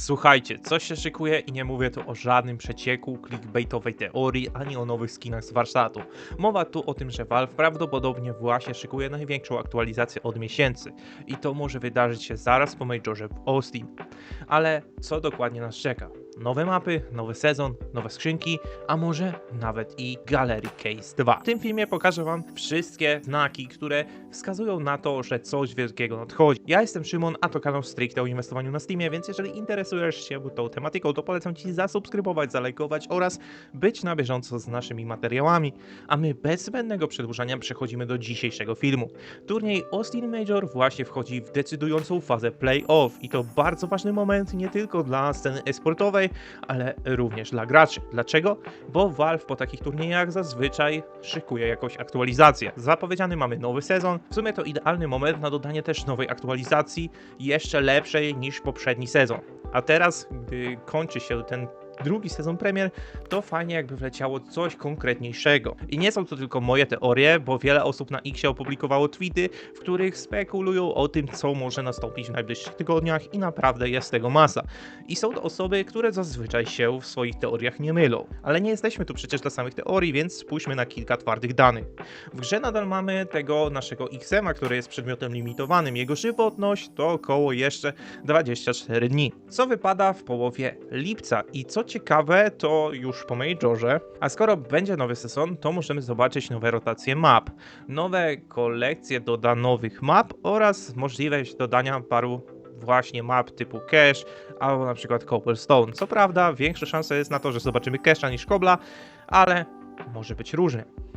Słuchajcie, coś się szykuje i nie mówię tu o żadnym przecieku, clickbaitowej teorii, ani o nowych skinach z warsztatu. Mowa tu o tym, że Valve prawdopodobnie właśnie szykuje największą aktualizację od miesięcy i to może wydarzyć się zaraz po majorze w Austin. Ale co dokładnie nas czeka? Nowe mapy, nowy sezon, nowe skrzynki, a może nawet i Gallery Case 2. W tym filmie pokażę wam wszystkie znaki, które wskazują na to, że coś wielkiego nadchodzi. Ja jestem Szymon, a to kanał stricte o inwestowaniu na Steamie, więc jeżeli interesujesz się tą tematyką, to polecam ci zasubskrybować, zalajkować oraz być na bieżąco z naszymi materiałami. A my bez zbędnego przedłużania przechodzimy do dzisiejszego filmu. Turniej Austin Major właśnie wchodzi w decydującą fazę playoff i to bardzo ważny moment nie tylko dla sceny esportowej, ale również dla graczy. Dlaczego? Bo Valve po takich turniejach zazwyczaj szykuje jakąś aktualizację. Zapowiedziany mamy nowy sezon, w sumie to idealny moment na dodanie też nowej aktualizacji, jeszcze lepszej niż poprzedni sezon. A teraz, gdy kończy się ten drugi sezon premier, to fajnie jakby wleciało coś konkretniejszego. I nie są to tylko moje teorie, bo wiele osób na X opublikowało tweety, w których spekulują o tym, co może nastąpić w najbliższych tygodniach i naprawdę jest tego masa. I są to osoby, które zazwyczaj się w swoich teoriach nie mylą. Ale nie jesteśmy tu przecież dla samych teorii, więc spójrzmy na kilka twardych danych. W grze nadal mamy tego naszego XM-a, który jest przedmiotem limitowanym. Jego żywotność to około jeszcze 24 dni, co wypada w połowie lipca. I co ciekawe, to już po Majorze. A skoro będzie nowy sezon, to możemy zobaczyć nowe rotacje map, nowe kolekcje doda nowych map oraz możliwość dodania paru właśnie map typu Cache albo na przykład Cobblestone. Co prawda, większa szansa jest na to, że zobaczymy Cache'a niż Kobla, ale może być różnie.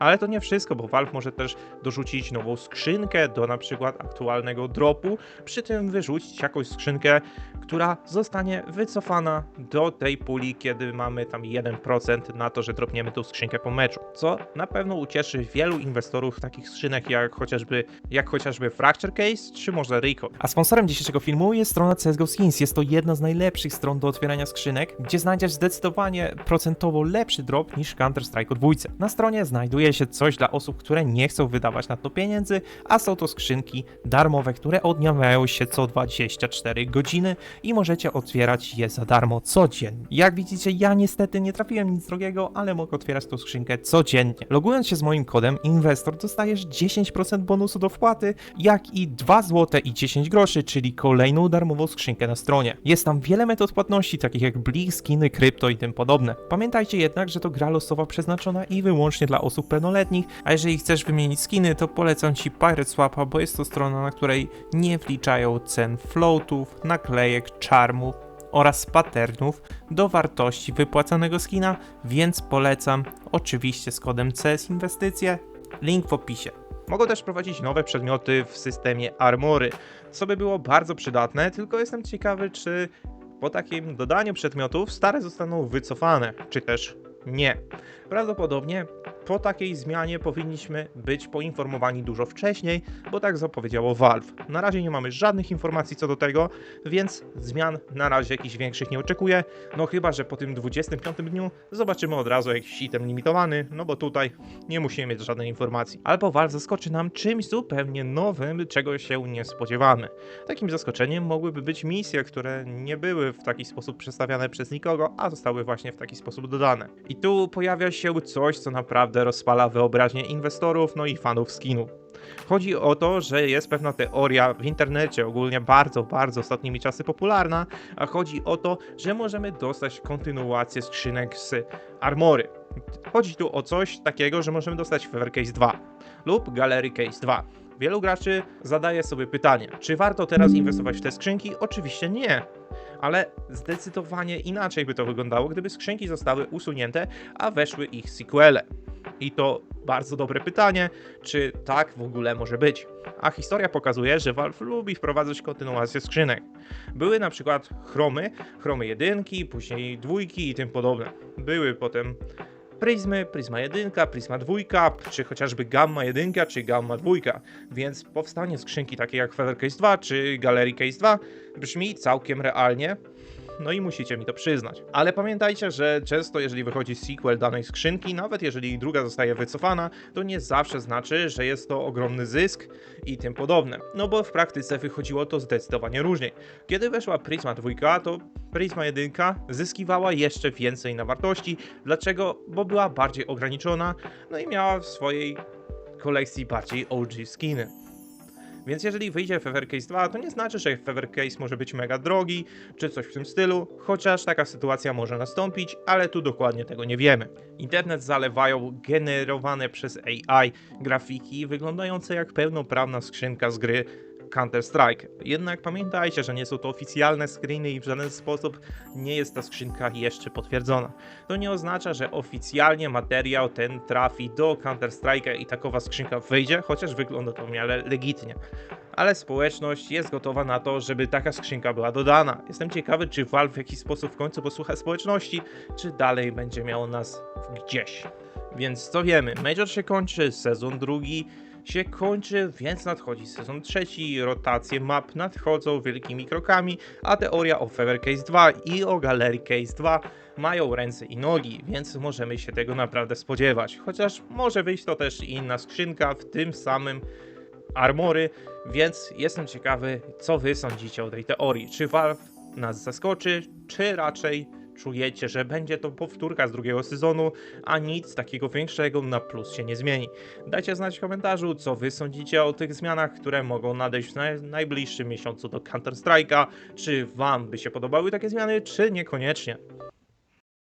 Ale to nie wszystko, bo Valve może też dorzucić nową skrzynkę do na przykład aktualnego dropu, przy tym wyrzucić jakąś skrzynkę, która zostanie wycofana do tej puli, kiedy mamy tam 1% na to, że dropniemy tą skrzynkę po meczu. Co na pewno ucieszy wielu inwestorów takich skrzynek jak chociażby, jak chociażby Fracture Case czy może Rico. A sponsorem dzisiejszego filmu jest strona CSGO Skins. Jest to jedna z najlepszych stron do otwierania skrzynek, gdzie znajdziesz zdecydowanie procentowo lepszy drop niż Counter-Strike 2. Na stronie się coś dla osób, które nie chcą wydawać na to pieniędzy, a są to skrzynki darmowe, które odnawiają się co 24 godziny i możecie otwierać je za darmo codziennie. Jak widzicie, ja niestety nie trafiłem nic drogiego, ale mogę otwierać tą skrzynkę codziennie. Logując się z moim kodem Investor dostajesz 10% bonusu do wpłaty, jak i 2 zł i 10 groszy, czyli kolejną darmową skrzynkę na stronie. Jest tam wiele metod płatności, takich jak Blik, skiny, krypto i tym podobne. Pamiętajcie jednak, że to gra losowa przeznaczona i wyłącznie dla osób pełnoletnich, a jeżeli chcesz wymienić skiny, to polecam Ci Pirate Swapa, bo jest to strona, na której nie wliczają cen floatów, naklejek, czarmów oraz patternów do wartości wypłacanego skina, więc polecam oczywiście z kodem CS Inwestycje, link w opisie. Mogą też prowadzić nowe przedmioty w systemie Armory, co by było bardzo przydatne, tylko jestem ciekawy, czy po takim dodaniu przedmiotów stare zostaną wycofane, czy też nie. Prawdopodobnie po takiej zmianie powinniśmy być poinformowani dużo wcześniej, bo tak zapowiedziało Valve. Na razie nie mamy żadnych informacji co do tego, więc zmian na razie jakichś większych nie oczekuję. No chyba, że po tym 25 dniu zobaczymy od razu jakiś item limitowany, no bo tutaj nie musimy mieć żadnej informacji. Albo Valve zaskoczy nam czymś zupełnie nowym, czego się nie spodziewamy. Takim zaskoczeniem mogłyby być misje, które nie były w taki sposób przedstawiane przez nikogo, a zostały właśnie w taki sposób dodane. I tu pojawia się coś, co naprawdę rozpala wyobraźnię inwestorów, no i fanów skinu. Chodzi o to, że jest pewna teoria w internecie, ogólnie bardzo, bardzo ostatnimi czasy popularna, a chodzi o to, że możemy dostać kontynuację skrzynek z Armory. Chodzi tu o coś takiego, że możemy dostać Fever Case 2 lub Gallery Case 2. Wielu graczy zadaje sobie pytanie, czy warto teraz inwestować w te skrzynki? Oczywiście nie. Ale zdecydowanie inaczej by to wyglądało, gdyby skrzynki zostały usunięte, a weszły ich sequele. I to bardzo dobre pytanie, czy tak w ogóle może być. A historia pokazuje, że Valve lubi wprowadzać kontynuację skrzynek. Były na przykład chromy, chromy jedynki, później dwójki i tym podobne. Były potem Pryzmy, Prisma 1, Prisma 2, czy chociażby Gamma 1, czy Gamma 2, więc powstanie skrzynki takie jak Feather Case 2 czy Gallery Case 2 brzmi całkiem realnie. no i musicie mi to przyznać. Ale pamiętajcie, że często jeżeli wychodzi sequel danej skrzynki, nawet jeżeli druga zostaje wycofana, to nie zawsze znaczy, że jest to ogromny zysk i tym podobne. No bo w praktyce wychodziło to zdecydowanie różniej. Kiedy weszła Prisma 2, to Prisma 1 zyskiwała jeszcze więcej na wartości. Dlaczego? Bo była bardziej ograniczona, no i miała w swojej kolekcji bardziej OG skiny. Więc jeżeli wyjdzie Feather Case 2, to nie znaczy, że Feather Case może być mega drogi, czy coś w tym stylu, chociaż taka sytuacja może nastąpić, ale tu dokładnie tego nie wiemy. Internet zalewają generowane przez AI grafiki wyglądające jak pełnoprawna skrzynka z gry Counter-Strike. Jednak pamiętajcie, że nie są to oficjalne screeny i w żaden sposób nie jest ta skrzynka jeszcze potwierdzona. To nie oznacza, że oficjalnie materiał ten trafi do Counter-Strike'a i takowa skrzynka wyjdzie, chociaż wygląda to w miarę legitnie. Ale społeczność jest gotowa na to, żeby taka skrzynka była dodana. Jestem ciekawy, czy Valve w jakiś sposób w końcu posłucha społeczności, czy dalej będzie miało nas gdzieś. Więc co wiemy, Major się kończy, sezon drugi się kończy, więc nadchodzi sezon trzeci, rotacje map nadchodzą wielkimi krokami, a teoria o Feather Case 2 i o Gallery Case 2 mają ręce i nogi, więc możemy się tego naprawdę spodziewać. Chociaż może wyjść to też inna skrzynka w tym samym armory, więc jestem ciekawy, co wy sądzicie o tej teorii. Czy Valve nas zaskoczy, czy raczej czujecie, że będzie to powtórka z drugiego sezonu, a nic takiego większego na plus się nie zmieni. Dajcie znać w komentarzu, co wy sądzicie o tych zmianach, które mogą nadejść w naj- najbliższym miesiącu do Counter-Strike'a. Czy wam by się podobały takie zmiany, czy niekoniecznie.